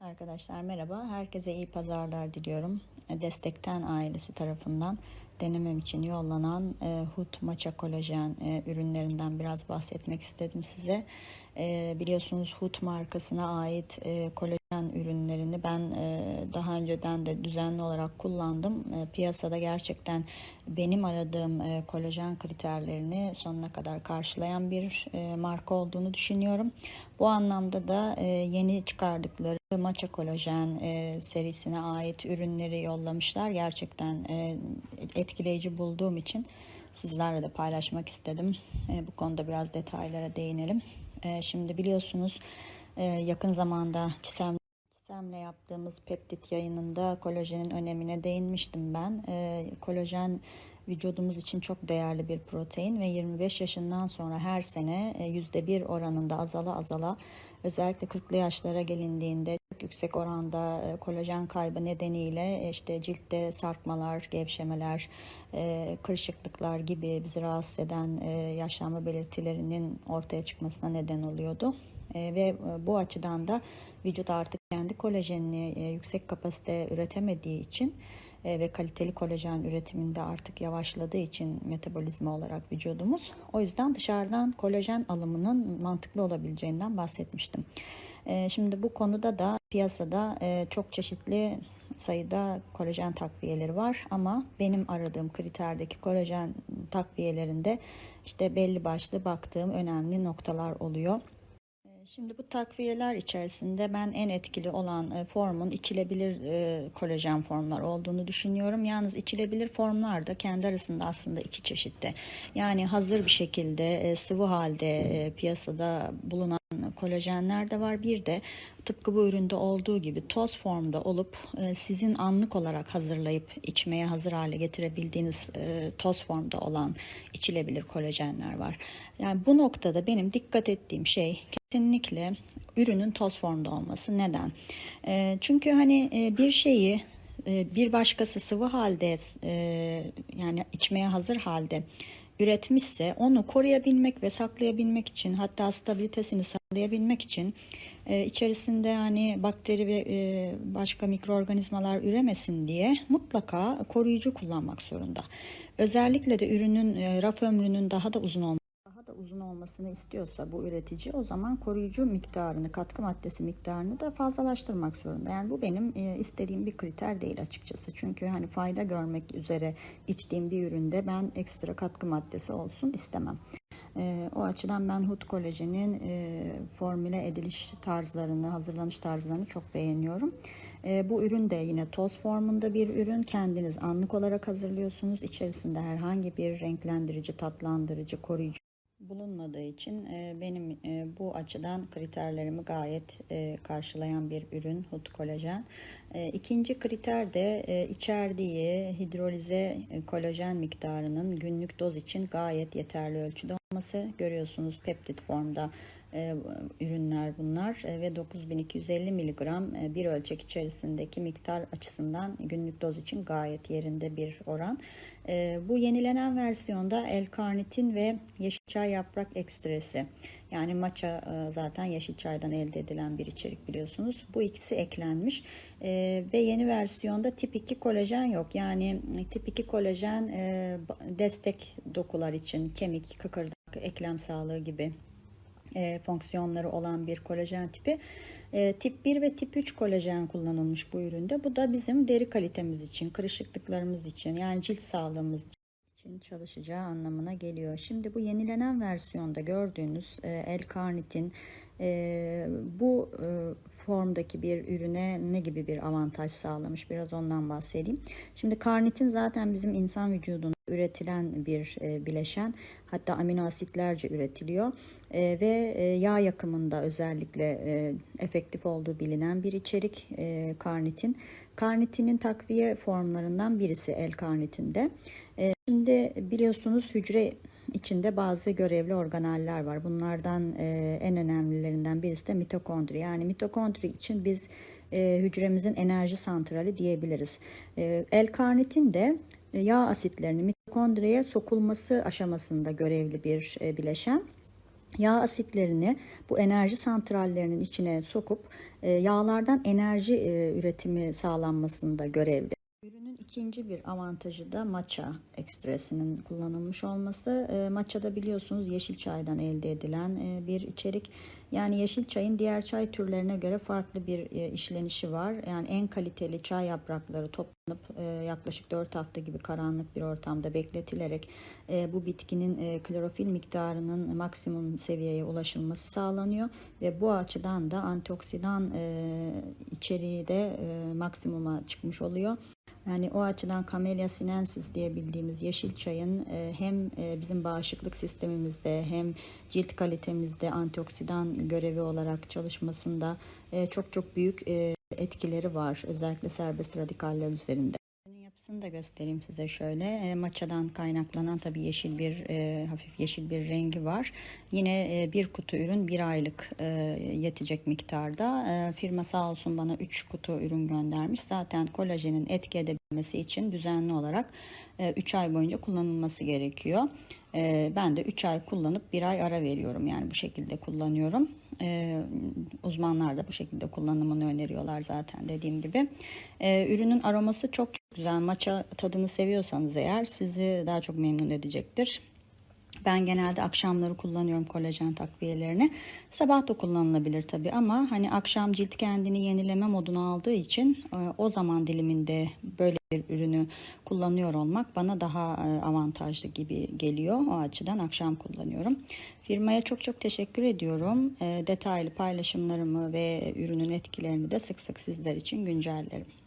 Arkadaşlar merhaba. Herkese iyi pazarlar diliyorum. Destekten ailesi tarafından denemem için yollanan e, Hut Maça Kolajen e, ürünlerinden biraz bahsetmek istedim size. E, biliyorsunuz Hut markasına ait e, kolajen ürünlerini ben e, daha önceden de düzenli olarak kullandım. E, piyasada gerçekten benim aradığım e, kolajen kriterlerini sonuna kadar karşılayan bir e, marka olduğunu düşünüyorum. Bu anlamda da e, yeni çıkardıkları Maça Kolajen e, serisine ait ürünleri yollamışlar. Gerçekten e, etkileyici bulduğum için sizlerle de paylaşmak istedim. E, bu konuda biraz detaylara değinelim. E, şimdi biliyorsunuz e, yakın zamanda Çisem Çisem'le yaptığımız peptit yayınında kolajenin önemine değinmiştim ben. E, kolajen vücudumuz için çok değerli bir protein ve 25 yaşından sonra her sene %1 oranında azala azala özellikle 40'lı yaşlara gelindiğinde yüksek oranda e, kolajen kaybı nedeniyle e, işte ciltte sarkmalar, gevşemeler, e, kırışıklıklar gibi bizi rahatsız eden yaşlanma belirtilerinin ortaya çıkmasına neden oluyordu. Ve bu açıdan da vücut artık kendi kolajenini yüksek kapasite üretemediği için ve kaliteli kolajen üretiminde artık yavaşladığı için metabolizma olarak vücudumuz. O yüzden dışarıdan kolajen alımının mantıklı olabileceğinden bahsetmiştim. Şimdi bu konuda da piyasada çok çeşitli sayıda kolajen takviyeleri var ama benim aradığım kriterdeki kolajen takviyelerinde işte belli başlı baktığım önemli noktalar oluyor. Şimdi bu takviyeler içerisinde ben en etkili olan e, formun içilebilir e, kolajen formlar olduğunu düşünüyorum. Yalnız içilebilir formlar da kendi arasında aslında iki çeşitte. Yani hazır bir şekilde e, sıvı halde piyasada bulunan kolajenler de var. Bir de tıpkı bu üründe olduğu gibi toz formda olup sizin anlık olarak hazırlayıp içmeye hazır hale getirebildiğiniz toz formda olan içilebilir kolajenler var. Yani bu noktada benim dikkat ettiğim şey Kesinlikle ürünün toz formda olması. Neden? E, çünkü hani e, bir şeyi e, bir başkası sıvı halde e, yani içmeye hazır halde üretmişse onu koruyabilmek ve saklayabilmek için hatta stabilitesini sağlayabilmek için e, içerisinde yani bakteri ve e, başka mikroorganizmalar üremesin diye mutlaka koruyucu kullanmak zorunda. Özellikle de ürünün e, raf ömrünün daha da uzun olması olmasını istiyorsa bu üretici o zaman koruyucu miktarını, katkı maddesi miktarını da fazlalaştırmak zorunda. Yani bu benim e, istediğim bir kriter değil açıkçası. Çünkü hani fayda görmek üzere içtiğim bir üründe ben ekstra katkı maddesi olsun istemem. E, o açıdan ben hut kolajenin e, formüle ediliş tarzlarını, hazırlanış tarzlarını çok beğeniyorum. Bu ürün de yine toz formunda bir ürün. Kendiniz anlık olarak hazırlıyorsunuz. İçerisinde herhangi bir renklendirici, tatlandırıcı, koruyucu bulunmadığı için e, benim e, bu açıdan kriterlerimi gayet e, karşılayan bir ürün Hut Kolajen. İkinci kriter de içerdiği hidrolize kolajen miktarının günlük doz için gayet yeterli ölçüde olması. Görüyorsunuz peptit formda ürünler bunlar ve 9250 mg bir ölçek içerisindeki miktar açısından günlük doz için gayet yerinde bir oran. E, bu yenilenen versiyonda L-karnitin ve yeşil çay yaprak ekstresi yani maça e, zaten yeşil çaydan elde edilen bir içerik biliyorsunuz. Bu ikisi eklenmiş e, ve yeni versiyonda tip 2 kolajen yok. Yani tip 2 kolajen e, destek dokular için kemik, kıkırdak, eklem sağlığı gibi e, fonksiyonları olan bir kolajen tipi. E, tip 1 ve tip 3 kolajen kullanılmış bu üründe. Bu da bizim deri kalitemiz için, kırışıklıklarımız için yani cilt sağlığımız için çalışacağı anlamına geliyor. Şimdi bu yenilenen versiyonda gördüğünüz e, L-karnitin e, bu e, formdaki bir ürüne ne gibi bir avantaj sağlamış? Biraz ondan bahsedeyim. Şimdi karnitin zaten bizim insan vücudunda üretilen bir e, bileşen. Hatta amino asitlerce üretiliyor e, ve e, yağ yakımında özellikle e, efektif olduğu bilinen bir içerik karnitin. Karnitinin takviye formlarından birisi L-karnitinde. E, şimdi biliyorsunuz hücre içinde bazı görevli organeller var. Bunlardan en önemlilerinden birisi de mitokondri. Yani mitokondri için biz hücremizin enerji santrali diyebiliriz. E, L-karnitin de yağ asitlerinin mitokondriye sokulması aşamasında görevli bir e, bileşen. yağ asitlerini bu enerji santrallerinin içine sokup e, yağlardan enerji e, üretimi sağlanmasında görevli. Ürünün ikinci bir avantajı da matcha ekstresinin kullanılmış olması. E, matcha da biliyorsunuz yeşil çaydan elde edilen e, bir içerik. Yani yeşil çayın diğer çay türlerine göre farklı bir e, işlenişi var. Yani en kaliteli çay yaprakları toplanıp e, yaklaşık 4 hafta gibi karanlık bir ortamda bekletilerek e, bu bitkinin e, klorofil miktarının maksimum seviyeye ulaşılması sağlanıyor ve bu açıdan da antioksidan e, içeriği de e, maksimuma çıkmış oluyor. Yani o açıdan Camellia sinensis diye bildiğimiz yeşil çayın e, hem e, bizim bağışıklık sistemimizde hem cilt kalitemizde antioksidan görevi olarak çalışmasında e, çok çok büyük etkileri var. Özellikle serbest radikaller üzerinde. Yapısını da göstereyim size şöyle. E, maçadan kaynaklanan tabii yeşil bir e, hafif yeşil bir rengi var. Yine e, bir kutu ürün bir aylık e, yetecek miktarda. E, firma sağ olsun bana 3 kutu ürün göndermiş. Zaten kolajenin etki edebilmesi için düzenli olarak 3 ay boyunca kullanılması gerekiyor. E, ben de 3 ay kullanıp bir ay ara veriyorum. Yani bu şekilde kullanıyorum. E, uzmanlar da bu şekilde kullanımını öneriyorlar zaten dediğim gibi. E, ürünün aroması çok güzel. Maça tadını seviyorsanız eğer sizi daha çok memnun edecektir. Ben genelde akşamları kullanıyorum kolajen takviyelerini. Sabah da kullanılabilir tabii ama hani akşam cilt kendini yenileme moduna aldığı için e, o zaman diliminde böyle bir ürünü kullanıyor olmak bana daha e, avantajlı gibi geliyor. O açıdan akşam kullanıyorum. Firmaya çok çok teşekkür ediyorum. E, Detaylı paylaşımlarımı ve ürünün etkilerini de sık sık sizler için güncellerim.